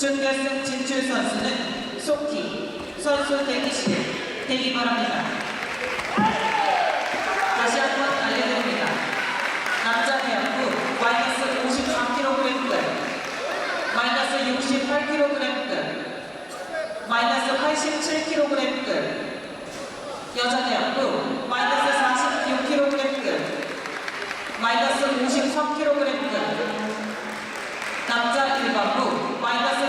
준결승 진출 선수는 소키 선수 대기실에 대기 바랍니다. 다시 한 번 알려드립니다. 남자 배영부 마이너스 53kg급, 마이너스 68kg급, 마이너스 87kg급, 여자 배영부 마이너스 46kg급, 마이너스 53kg급, 남자 일반부 마이너스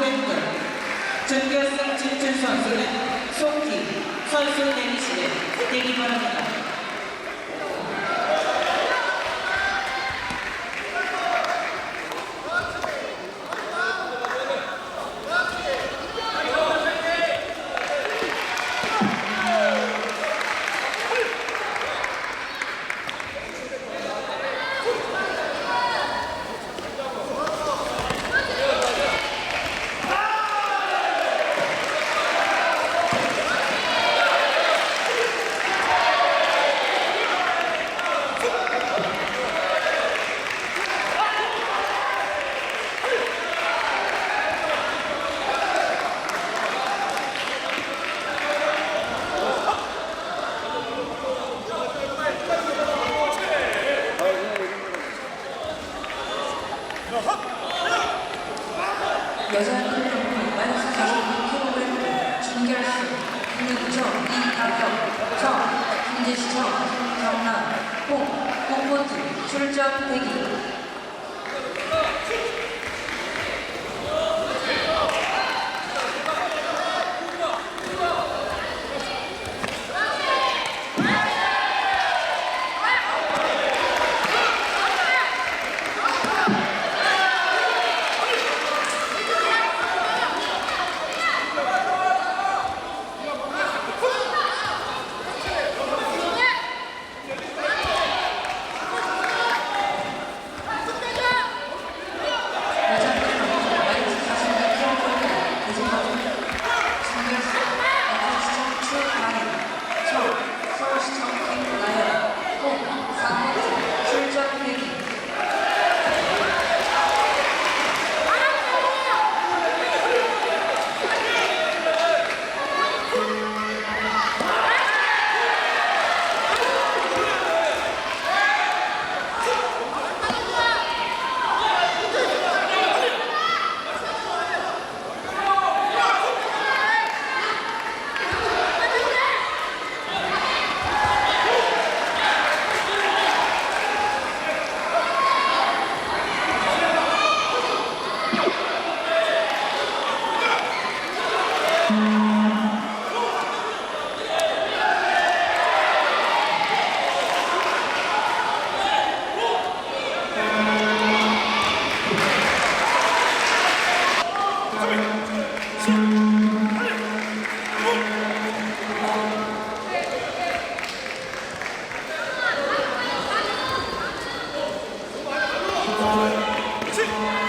74kg급, 준결승 진출 선수는 송기 선수 대기실에 대기 바랍니다. 여자 마이너스 46kg 준결승 김유구청 이가격 정 김재시청 경남 홍 홍보팀 출전 대기 it.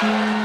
Yeah.